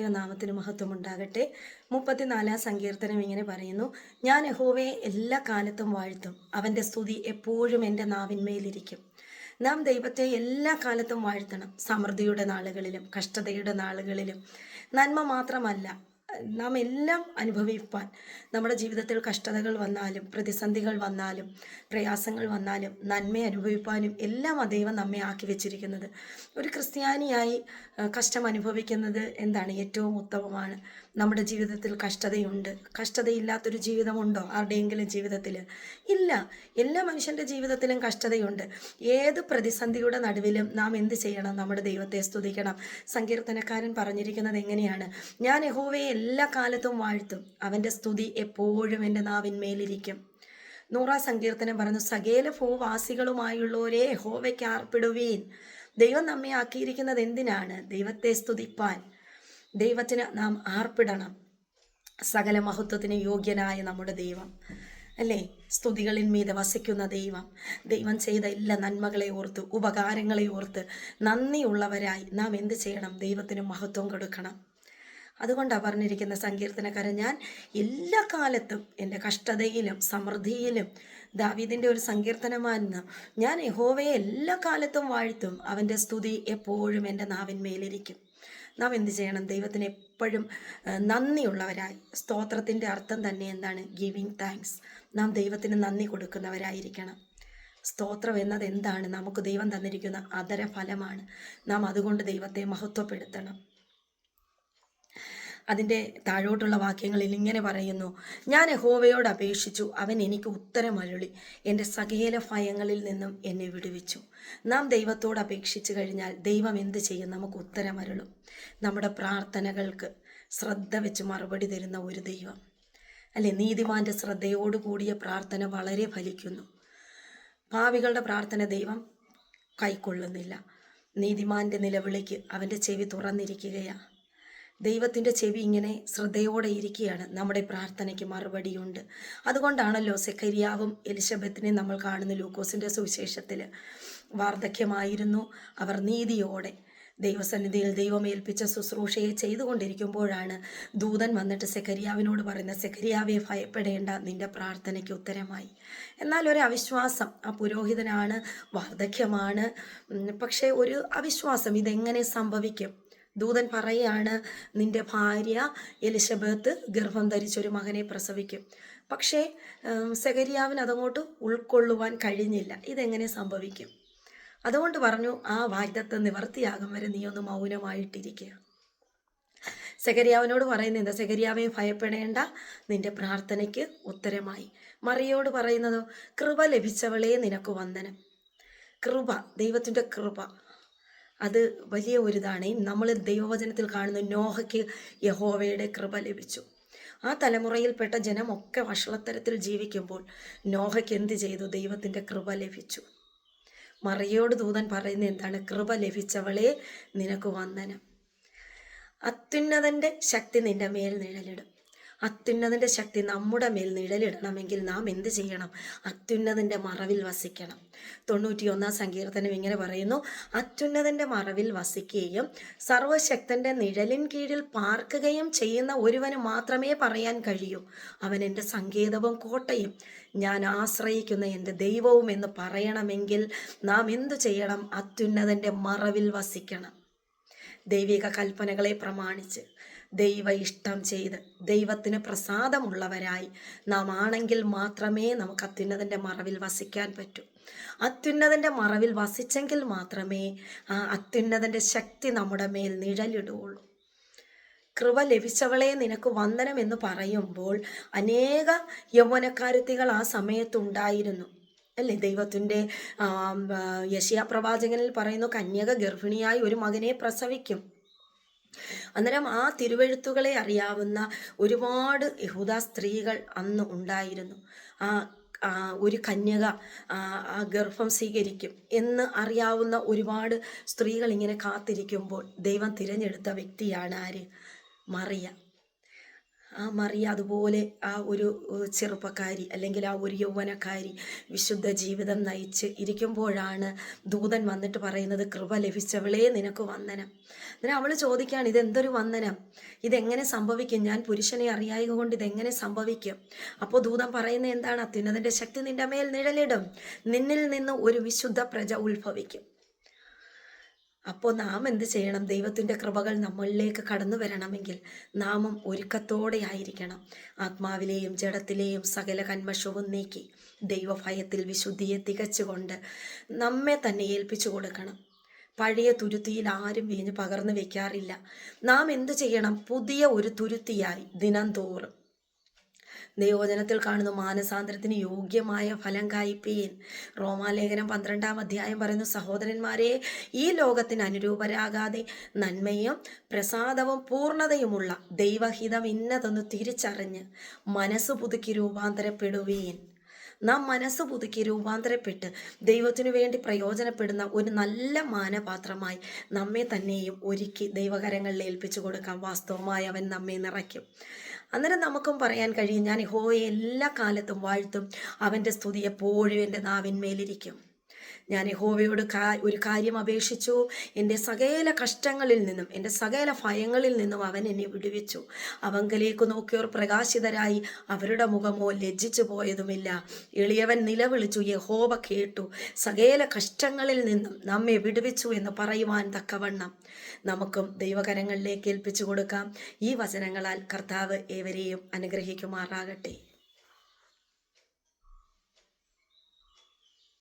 നാമത്തിന് മഹത്വം ഉണ്ടാകട്ടെ മുപ്പത്തിനാലാം സങ്കീർത്തനം ഇങ്ങനെ പറയുന്നു ഞാൻ യഹോവയെ എല്ലാ കാലത്തും വാഴ്ത്തും. അവന്റെ സ്തുതി എപ്പോഴും എന്റെ നാവിന്മേലിരിക്കും. നാം ദൈവത്തെ എല്ലാ കാലത്തും വാഴ്ത്തണം. സമൃദ്ധിയുടെ നാളുകളിലും കഷ്ടതയുടെ നാളുകളിലും. നന്മ മാത്രമല്ല നാം എല്ലാം അനുഭവിപ്പാൻ. നമ്മുടെ ജീവിതത്തിൽ കഷ്ടതകൾ വന്നാലും പ്രതിസന്ധികൾ വന്നാലും പ്രയാസങ്ങൾ വന്നാലും നന്മ അനുഭവിപ്പാനും എല്ലാം അദ്ദേഹം നമ്മെ ആക്കി വെച്ചിരിക്കുന്നത്. ഒരു ക്രിസ്ത്യാനിയായി കഷ്ടം അനുഭവിക്കുന്നത് എന്താണ്? ഏറ്റവും ഉത്തമമാണ്. നമ്മുടെ ജീവിതത്തിൽ കഷ്ടതയുണ്ട്. കഷ്ടതയില്ലാത്തൊരു ജീവിതമുണ്ടോ? ആരുടെയെങ്കിലും ജീവിതത്തിൽ ഇല്ല. എല്ലാ മനുഷ്യന്റെ ജീവിതത്തിലും കഷ്ടതയുണ്ട്. ഏത് പ്രതിസന്ധിയുടെ നടുവിലും നാം എന്ത് ചെയ്യണം? നമ്മുടെ ദൈവത്തെ സ്തുതിക്കണം. സങ്കീർത്തനക്കാരൻ പറഞ്ഞിരിക്കുന്നത് എങ്ങനെയാണ്? ഞാൻ യഹോവയെ എല്ലാ കാലത്തും വാഴ്ത്തും. അവന്റെ സ്തുതി എപ്പോഴും എന്റെ നാവിന്മേലിരിക്കും. നൂറ സങ്കീർത്തനം പറഞ്ഞു സകേല ഭൂവാസികളുമായുള്ളവരെ ഹോവയ്ക്ക് ആർപ്പിടുവീൻ. ദൈവം നമ്മെ ആക്കിയിരിക്കുന്നത് എന്തിനാണ്? ദൈവത്തെ സ്തുതിപ്പാൻ. ദൈവത്തിന് നാം ആർപ്പിടണം. സകല മഹത്വത്തിന് യോഗ്യനായ നമ്മുടെ ദൈവം. അല്ലേ? സ്തുതികളിൻ വസിക്കുന്ന ദൈവം. ദൈവം ചെയ്ത എല്ലാ നന്മകളെ ഓർത്ത് ഉപകാരങ്ങളെ ഓർത്ത് നന്ദിയുള്ളവരായി നാം എന്ത് ചെയ്യണം? ദൈവത്തിന് മഹത്വം കൊടുക്കണം. അതുകൊണ്ടാണ് പറഞ്ഞിരിക്കുന്ന സങ്കീർത്തനക്കാരൻ ഞാൻ എല്ലാ കാലത്തും എന്റെ കഷ്ടതയിലും സമൃദ്ധിയിലും ദാവീദിന്റെ ഒരു സങ്കീർത്തനമായിരുന്നു ഞാൻ യഹോവയെ എല്ലാ കാലത്തും വാഴ്ത്തും അവന്റെ സ്തുതി എപ്പോഴും എന്റെ നാവിന്മേലിരിക്കും. നാം എന്ത് ചെയ്യണം? ദൈവത്തിന് എപ്പോഴും നന്ദിയുള്ളവരായി. സ്തോത്രത്തിന്റെ അർത്ഥം തന്നെ എന്താണ്? Giving thanks. നാം ദൈവത്തിന് നന്ദി കൊടുക്കുന്നവരായിരിക്കണം. സ്തോത്രം എന്നത് എന്താണ്? നമുക്ക് ദൈവം തന്നിരിക്കുന്ന അതര ഫലമാണ് നാം അതുകൊണ്ട് ദൈവത്തെ മഹത്വപ്പെടുത്തണം. അതിന്റെ താഴോട്ടുള്ള വാക്യങ്ങളിൽ ഇങ്ങനെ പറയുന്നു ഞാൻ യഹോവയോട് അപേക്ഷിച്ചു അവൻ എനിക്ക് ഉത്തരം അരുളി. എന്റെ സകേല ഭയങ്ങളിൽ നിന്നും എന്നെ വിടുവിച്ചു. നാം ദൈവത്തോട് അപേക്ഷിച്ചു കഴിഞ്ഞാൽ ദൈവം എന്ത് ചെയ്യും? നമുക്ക് ഉത്തരം അരുളും. നമ്മുടെ പ്രാർത്ഥനകൾക്ക് ശ്രദ്ധ വെച്ച് മറുപടി തരുന്ന ഒരു ദൈവം. അല്ലെ? നീതിമാന്റെ ശ്രദ്ധയോട് കൂടിയ പ്രാർത്ഥന വളരെ ഫലിക്കുന്നു. പാവികളുടെ പ്രാർത്ഥന ദൈവം കൈക്കൊള്ളുന്നില്ല. നീതിമാന്റെ നിലവിളിക്ക് അവന്റെ ചെവി തുറന്നിരിക്കുകയാണ് ദൈവത്തിന്റെ ചെവി ഇങ്ങനെ ശ്രദ്ധയോടെ ഇരിക്കുകയാണ്. നമ്മുടെ പ്രാർത്ഥനയ്ക്ക് മറുപടിയുണ്ട്. അതുകൊണ്ടാണല്ലോ സെക്കരിയാവും എലിസബത്തിനെ നമ്മൾ കാണുന്ന ലൂക്കോസിന്റെ സുവിശേഷത്തിൽ വാർദ്ധക്യമായിരുന്നു അവർ നീതിയോടെ ദൈവസന്നിധിയിൽ ദൈവമേൽപ്പിച്ച ശുശ്രൂഷയെ ചെയ്തുകൊണ്ടിരിക്കുമ്പോഴാണ് ദൂതൻ വന്നിട്ട് സെക്കരിയാവിനോട് പറയുന്ന സെക്കരിയാവെ ഭയപ്പെടേണ്ട നിന്റെ പ്രാർത്ഥനയ്ക്ക് ഉത്തരമായി. എന്നാൽ ഒരു അവിശ്വാസം ആ പുരോഹിതനാണ് വാർദ്ധക്യമാണ്. പക്ഷേ ഒരു അവിശ്വാസം ഇതെങ്ങനെ സംഭവിക്കും? ദൂതൻ പറയാണ് നിന്റെ ഭാര്യ എലിസബത്ത് ഗർഭം ധരിച്ചൊരു മകനെ പ്രസവിക്കും. പക്ഷേ സെഗരിയാവിന് അതങ്ങോട്ട് ഉൾക്കൊള്ളുവാൻ കഴിഞ്ഞില്ല. ഇതെങ്ങനെ സംഭവിക്കും? അതുകൊണ്ട് പറഞ്ഞു ആ വാഗ്ദത്തം നിവർത്തിയാകും വരെ നീ ഒന്ന് മൗനമായിട്ടിരിക്കുക. സെഗരിയാവിനോട് പറയുന്നത് എന്താ? സെഗരിയാവെ ഭയപ്പെടേണ്ട. നിന്റെ പ്രാർത്ഥനയ്ക്ക് ഉത്തരമായി. മറിയോട് പറയുന്നതോ കൃപ ലഭിച്ചവളെ നിനക്ക് വന്ദനം. കൃപ ദൈവത്തിന്റെ കൃപ. അത് വലിയ ഒരു ഇതാണ് നമ്മൾ ദൈവവചനത്തിൽ കാണുന്ന നോഹയ്ക്ക് യഹോവയുടെ കൃപ ലഭിച്ചു. ആ തലമുറയിൽപ്പെട്ട ജനമൊക്കെ വഷളത്തരത്തിൽ ജീവിക്കുമ്പോൾ നോഹയ്ക്ക് എന്ത് ചെയ്തു? ദൈവത്തിന്റെ കൃപ ലഭിച്ചു. മറിയോട് ദൂതൻ പറയുന്ന എന്താണ്? കൃപ ലഭിച്ചവളെ നിനക്ക് വന്ദനം. അത്യുന്നതന്റെ ശക്തി നിന്റെ മേൽ നിഴലിടും. അത്യുന്നതന്റെ ശക്തി നമ്മുടെ മേൽ നിഴലിടണമെങ്കിൽ നാം എന്ത് ചെയ്യണം? അത്യുന്നതിന്റെ മറവിൽ വസിക്കണം. തൊണ്ണൂറ്റിയൊന്നാം സങ്കീർത്തനം ഇങ്ങനെ പറയുന്നു. അത്യുന്നതിന്റെ മറവിൽ വസിക്കുകയും സർവശക്തന്റെ നിഴലിൻ കീഴിൽ പാർക്കുകയും ചെയ്യുന്ന ഒരുവന് മാത്രമേ പറയാൻ കഴിയൂ. അവൻ എന്റെ സങ്കേതവും കോട്ടയും ഞാൻ ആശ്രയിക്കുന്ന എന്റെ ദൈവവും എന്ന് പറയണമെങ്കിൽ നാം എന്തു ചെയ്യണം? അത്യുന്നതന്റെ മറവിൽ വസിക്കണം. ദൈവിക കൽപ്പനകളെ പ്രമാണിച്ച് ദൈവ ഇഷ്ടം ചെയ്ത് ദൈവത്തിന് പ്രസാദമുള്ളവരായി നാം ആണെങ്കിൽ മാത്രമേ നമുക്ക് അത്യുന്നതന്റെ മറവിൽ വസിക്കാൻ പറ്റൂ. അത്യുന്നതന്റെ മറവിൽ വസിച്ചെങ്കിൽ മാത്രമേ ആ അത്യുന്നതന്റെ ശക്തി നമ്മുടെ മേൽ നിഴലിടുകയുള്ളൂ. കൃപ ലഭിച്ചവളെ നിനക്ക് വന്ദനം എന്ന് പറയുമ്പോൾ അനേക യൗവനക്കാരത്തികൾ ആ സമയത്തുണ്ടായിരുന്നു അല്ലേ? ദൈവത്തിന്റെ യശിയ പ്രവാചകനിൽ പറയുന്നു കന്യക ഗർഭിണിയായി ഒരു മകനെ പ്രസവിക്കും. അന്നേരം ആ തിരുവഴുത്തുകളെ അറിയാവുന്ന ഒരുപാട് യഹൂദ സ്ത്രീകൾ അന്ന് ഉണ്ടായിരുന്നു. ആ ഒരു കന്യക ആ ഗർഭം സ്വീകരിക്കും എന്ന് അറിയാവുന്ന ഒരുപാട് സ്ത്രീകൾ ഇങ്ങനെ കാത്തിരിക്കുമ്പോൾ ദൈവം തിരഞ്ഞെടുത്ത വ്യക്തിയാണ് ആര്? മറിയ. ആ മറിയ അതുപോലെ ആ ഒരു ചെറുപ്പക്കാരി അല്ലെങ്കിൽ ആ ഒരു യൗവനക്കാരി വിശുദ്ധ ജീവിതം നയിച്ച് ഇരിക്കുമ്പോഴാണ് ദൂതൻ വന്നിട്ട് പറയുന്നത് കൃപ ലഭിച്ചവളേ നിനക്ക് വന്ദനം. അങ്ങനെ അവൾ ചോദിക്കുകയാണ് ഇതെന്തൊരു വന്ദനം? ഇതെങ്ങനെ സംഭവിക്കും? ഞാൻ പുരുഷനെ അറിയായക കൊണ്ട് ഇതെങ്ങനെ സംഭവിക്കും? അപ്പോൾ ദൂതൻ പറയുന്നത് എന്താണ്? അത്യുന്നതിന്റെ ശക്തി നിന്റെ മേൽ നിഴലിടും. നിന്നിൽ നിന്ന് ഒരു വിശുദ്ധ പ്രജ ഉത്ഭവിക്കും. അപ്പോൾ നാം എന്ത് ചെയ്യണം? ദൈവത്തിന്റെ കൃപകൾ നമ്മളിലേക്ക് കടന്നു വരണമെങ്കിൽ നാമും ഒരുക്കത്തോടെ ആയിരിക്കണം ആത്മാവിലെയും ജഡത്തിലെയും സകല കന്മഷവും നീക്കി ദൈവഭയത്തിൽ വിശുദ്ധിയെ തികച്ചുകൊണ്ട് നമ്മെ തന്നെ ഏൽപ്പിച്ചു കൊടുക്കണം. പഴയ തുരുത്തിയിൽ ആരും വീഞ്ഞ് പകർന്നു വെക്കാറില്ല. നാം എന്ത് ചെയ്യണം? പുതിയ ഒരു തുരുത്തിയായി ദിനം തോറും ദൈവവചനത്തിൽ കാണുന്നു മാനസാന്തരത്തിന് യോഗ്യമായ ഫലം കായ്പീൻ. റോമാലേഖനം പന്ത്രണ്ടാം അധ്യായം പറയുന്നു സഹോദരന്മാരെ ഈ ലോകത്തിന് അനുരൂപരാകാതെ നന്മയും പ്രസാദവും പൂർണതയുമുള്ള ദൈവഹിതം ഇന്നതെന്ന് തിരിച്ചറിഞ്ഞ് മനസ്സ് പുതുക്കി രൂപാന്തരപ്പെടുവീൻ. നാം മനസ്സ് പുതുക്കി രൂപാന്തരപ്പെട്ട് ദൈവത്തിനു വേണ്ടി പ്രയോജനപ്പെടുന്ന ഒരു നല്ല മാനപാത്രമായി നമ്മെ തന്നെയും ഒരുക്കി ദൈവകരങ്ങളിൽ ഏൽപ്പിച്ചു കൊടുക്കാം വാസ്തവമായി അവൻ നമ്മെ നിറയ്ക്കും. അന്നേരം നമുക്കും പറയാൻ കഴിയും ഞാൻ ഹോയെ എല്ലാ കാലത്തും വാഴ്ത്തും അവന്റെ സ്തുതി എപ്പോഴും എന്റെ നാവിന്മേലിരിക്കും. ഞാൻ യഹോവയോട് ഒരു കാര്യം അപേക്ഷിച്ചു. എന്റെ സകല കഷ്ടങ്ങളിൽ നിന്നും എന്റെ സകല ഭയങ്ങളിൽ നിന്നും അവൻ എന്നെ വിടുവിച്ചു. അവങ്കലേക്ക് നോക്കിയവർ പ്രകാശിതരായി അവരുടെ മുഖമോ ലജ്ജിച്ചു പോയതുമില്ല. എളിയവൻ നിലവിളിച്ചു യഹോവ കേട്ടു. സകല കഷ്ടങ്ങളിൽ നിന്നും നമ്മെ വിടുവിച്ചു എന്ന് പറയുവാൻ തക്കവണ്ണം. നമുക്കും ദൈവകരങ്ങളിലേക്ക് ഏൽപ്പിച്ചു കൊടുക്കാം. ഈ വചനങ്ങളാൽ കർത്താവ് ഏവരെയും അനുഗ്രഹിക്കുമാറാകട്ടെ.